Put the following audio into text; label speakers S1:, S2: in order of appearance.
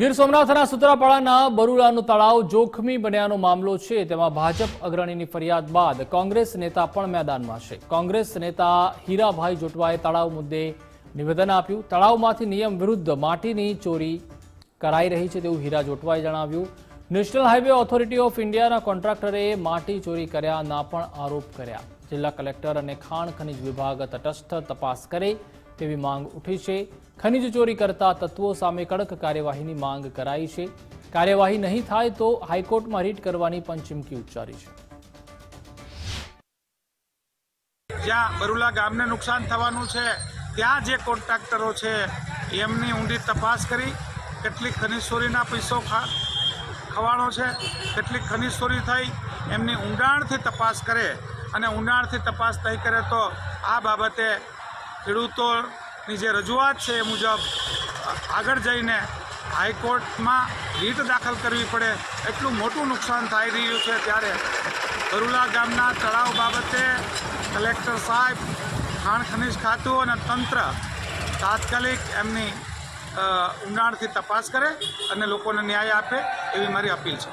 S1: ગીર સોમનાથના સુત્રાપાડાના બરુડાનું તળાવ જોખમી બન્યાનો મામલો છે. તેમાં ભાજપ અગ્રણીની ફરિયાદ બાદ કોંગ્રેસ નેતા પણ મેદાનમાં છે. કોંગ્રેસ નેતા હીરાભાઈ જોટવાએ તળાવ મુદ્દે નિવેદન આપ્યું. તળાવમાંથી નિયમ વિરુદ્ધ માટીની ચોરી કરાઈ રહી છે તેવું હીરા જોટવાએ જણાવ્યું. નેશનલ હાઈવે ઓથોરિટી ઓફ ઇન્ડિયાના કોન્ટ્રાક્ટરે માટી ચોરી કર્યાના પણ આરોપ કર્યા. જિલ્લા કલેક્ટર અને ખાણ ખનિજ વિભાગ તટસ્થ તપાસ કરે તેવી માંગ ઉઠી છે. ખનિજ ચોરી કરતા તત્વો સામે કડક કાર્યવાહીની માંગ કરાઈ છે. કાર્યવાહી નહીં થાય તો હાઈકોર્ટમાં રીટ કરવાની પણ ચીમકી ઉચ્ચારી છે.
S2: જ્યાં બરુલા ગામને નુકસાન થવાનું છે, ત્યાં જે કોન્ટ્રાક્ટરો છે, એમની ઊંડી તપાસ કરી, કેટલી ખનિજ ચોરીના પૈસો ખવાણો છે, કેટલી ખનિજ ચોરી થઈ, એમની ઊંડાણથી તપાસ કરે, અને ઊંડાણથી તપાસ થઈ કરે તો આ બાબતે ખેડૂતોની જે રજૂઆત છે એ મુજબ આગળ જઈને હાઈકોર્ટમાં રીટ દાખલ કરવી પડે, એટલું મોટું નુકસાન થઈ રહ્યું છે ત્યારે ગરુલા ગામના તળાવ બાબતે કલેક્ટર સાહેબ ખાણ ખનિજ ખાતું અને તંત્ર તાત્કાલિક એમની ઊંડાણથી તપાસ કરે અને લોકોને ન્યાય આપે એવી મારી અપીલ છે.